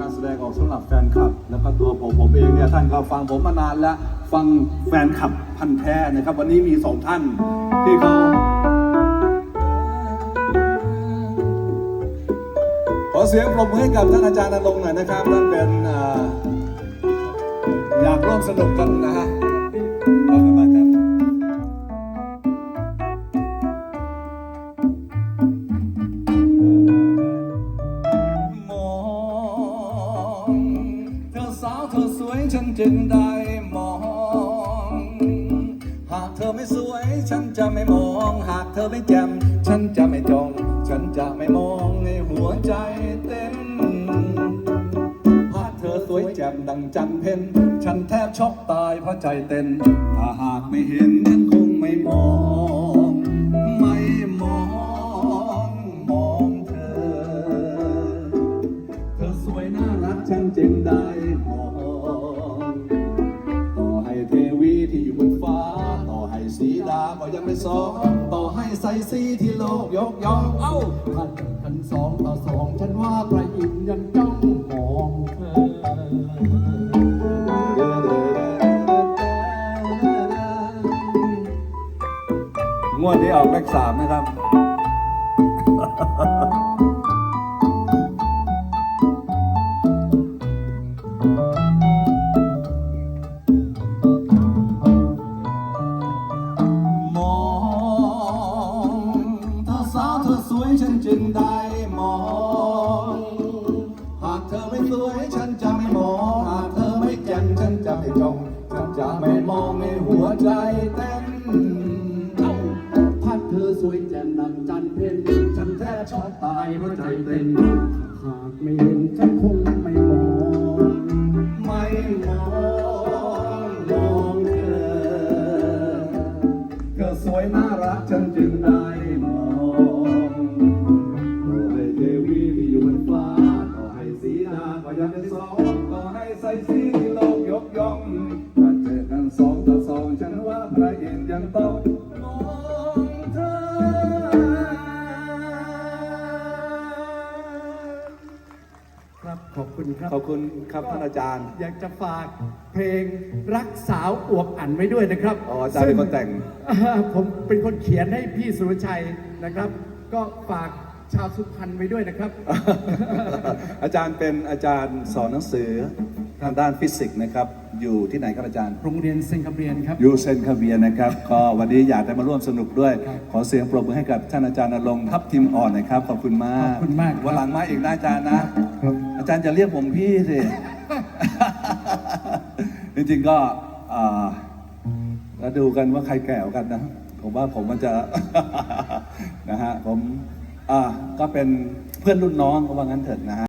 การแสดงออกสำหรับแฟนคลับ แล้วก็ตัวผมผมเองเนี่ยท่านก็ฟังผมมานานแล้วฟังแฟนคลับพันแท้นะครับ วันนี้มีสองท่านที่เขาขอเสียงปรบมือให้กับท่านอาจารย์นรงค์หน่อยนะครับท่านเป็นออยากร่วมสนุกกันนะฮะ วเธอสวยฉันจึงได้มอง หากเธอไม่สวย ฉันจะไม่มอง หากเธอไม่แจ่มฉันจะไม่จอง ฉันจะไม่มองในหัวใจเต้นหากเธอสวยแจ่มดังจันเพ็ญฉันแทบช็อกตายเพราะใจเต้นถ้าหากไม่เห็นฉันคงไม่มอง สวยน่ารักฉันจึงได้มอต่อให้เทวีที่อยู่บนฟ้า ต่อให้สีดาก็ยังไม่สองต่อให้ใส่สีที่โลกยกย่องเอ้าพันพันสองต่อสองฉันว่าพระอินทร์ยังจ้องมองเธองวดนี้ออกเลขสามนะครับ จึงได้มอง หากเธอไม่สวยฉันจะไม่มอง หากเธอไม่แจ่มฉันจะไม่จ้อง ฉันจะไม่มองในหัวใจเต้นเอ้าถ้าเธอสวยแจ่มดังจันเพ็ญฉันแทบช็อกตายเพราะใจเต้น หากไม่เห็นฉันคงไม่มอง ไม่มองมองเธอเธอสวยน่ารักฉันจึงได้มอง ก็ยังเป็นสองต่อให้ใส่สีที่โลกยกย่องถ้าเจอกันสองต่อสองฉันว่าพระอินทร์ยังต้องมองเธอครับขอบคุณครับ ขอบคุณครับท่านอาจารย์ อยากจะฝากเพลงรักสาวอวบอันไว้ด้วยนะครับอ๋ออาจารย์เป็นคนแต่งอ่าผมเป็นคนเขียนให้พี่สุรชัยนะครับ ก็ฝาก ชาวสุพรรณไว้ด้วยนะครับ อาจารย์เป็นอาจารย์สอนหนังสือทางด้านฟิสิกส์นะครับ อยู่ที่ไหนครับอาจารย์ โรงเรียนเซนคาเบียนครับยูเซนคาเวียนะครับ ก็วันนี้อยากจะมาร่วมสนุกด้วย ขอเสียงปรบมือให้กับท่านอาจารย์นรงค์ทัพทิมอ่อนนะครับ ขอบคุณมาก ขอบคุณมากครับวันหลังมาอีกนะอาจารย์นะครับอาจารย์จะเรียกผมพี่สิ จริงๆก็อ่าแล้วดูกันว่าใครแก่กว่ากันนะ ผมว่าผมมันจะนะฮะผม อ่าก็เป็นเพื่อนรุ่นน้องก็ว่างั้นเถิดนะฮะ